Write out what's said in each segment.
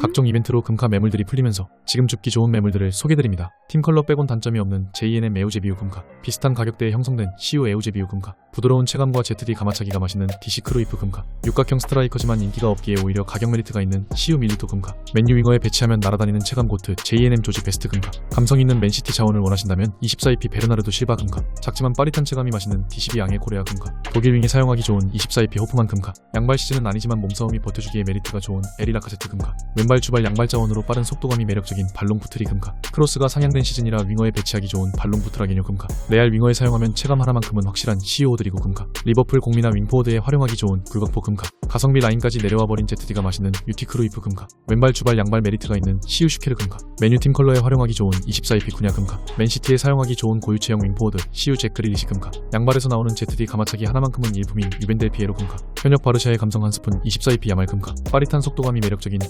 각종 이벤트로 금카 매물들이 풀리면서 지금 줍기 좋은 매물들을 소개드립니다. 팀 컬러 빼곤 단점이 없는 JNM 에오제비우 금카, 비슷한 가격대에 형성된 CU 에오제비우 금카, 부드러운 체감과 ZD 가마차기가 맛있는 DC 크루이프 금카, 육각형 스트라이커지만 인기가 없기에 오히려 가격 메리트가 있는 CU 밀리토 금카, 맨유 윙어에 배치하면 날아다니는 체감 고트 JNM 조지 베스트 금카, 감성 있는 맨시티 자원을 원하신다면 24EP 베르나르도 실바 금카, 작지만 빠릿한 체감이 맛있는 DCB 양의 코레아 금카, 독일 윙이 사용하기 좋은 24EP 호프만 금카, 양발 시즌은 아니지만 몸싸움이 버텨주기에 메리트가 좋은 에리라카제트 금카, 왼발 주발 양발 자원으로 빠른 속도감이 매력적인 발롱 푸트리 금카, 크로스가 상향된 시즌이라 윙어에 배치하기 좋은 발롱 푸트라기뇨 금카, 레알 윙어에 사용하면 체감 하나만큼은 확실한 CO 드리고 금카, 리버풀 공미나 윙포워드에 활용하기 좋은 굴각포 금카, 가성비 라인까지 내려와 버린 ZD가 맛있는 유티 크루이프 금카, 왼발 주발 양발 메리트가 있는 CU 슈케르 금카, 메뉴 팀 컬러에 활용하기 좋은 24EP 쿠냐 금카, 맨시티에 사용하기 좋은 고유체형 윙포워드 CU 잭그리리시 금카, 양발에서 나오는 ZD 가마차기 하나만큼은 일품인 유벤델 피에로 금카, 현역 바르샤의 감성 한 스푼 24EP 야말 금카, 빠릿한 속도감이 매력적인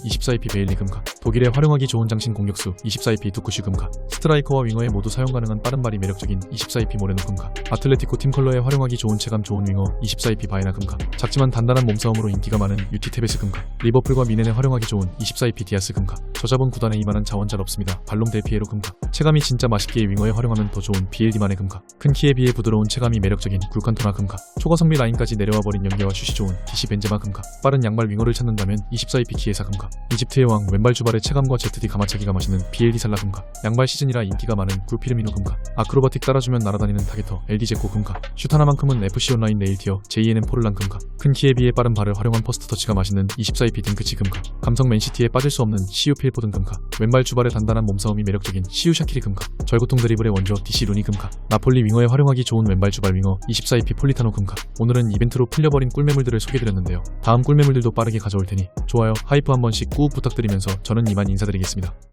24EP 베일리 금카, 독일에 활용하기 좋은 장신 공격수 24EP 두쿠슈 금카, 스트라이커와 윙어에 모두 사용 가능한 빠른 발이 매력적인 24EP 모레노 금카, 아틀레티코 팀 컬러에 활용하기 좋은 체감 좋은 윙어 24EP 바이나 금카, 작지만 단단한 몸싸움으로 인기가 많은 유티 테베스 금카, 리버풀과 미넨에 활용하기 좋은 24EP 디아스 금카, 저자본 구단에 이만한 자원 잘 없습니다. 발롱 데피에로 금카, 체감이 진짜 맛있기에 윙어에 활용하면 더 좋은 BLD만의 금카, 큰 키에 비해 부드러운 체감이 매력적인 굴칸토나 금카, 초가성비 라인까지 내려와 버린 연계와 슛이 좋은 DC 벤제마 금카, 빠른 양발 윙어를 찾는다면 24EP 기에사 금카, 이집트 의 왕 왼발 주발의 체감과 ZD 가마차기가 맛있는 BLD 살라 금카, 양발 시즌이라 인기가 많은 그루피르미노 금카, 아크로바틱 따라주면 날아다니는 타겟터 LD 제코 금카, 슛 하나만큼은 FC 온라인 네일티어 JNM 포를란 금카, 큰 키에 비해 빠른 발을 활용한 퍼스트 터치가 맛있는 24EP 딩크치 금카, 감성 맨시티에 빠질 수 없는 CU 필포든 금카, 왼발 주발의 단단한 몸싸움이 매력적인 CU 샤키리 금카, 절구통 드리블의 원조 DC 루니 금카, 나폴리 윙어에 활용하기 좋은 왼발 주발 윙어 24EP 폴리타노 금카, 오늘은 이벤트로 풀려버린 꿀매물들을 소개드렸는데요. 다음 꿀매물들도 빠르게 가져올 테니 좋아요, 하이프 한 번씩 꾹 부탁드리면서 저는 이만 인사드리겠습니다.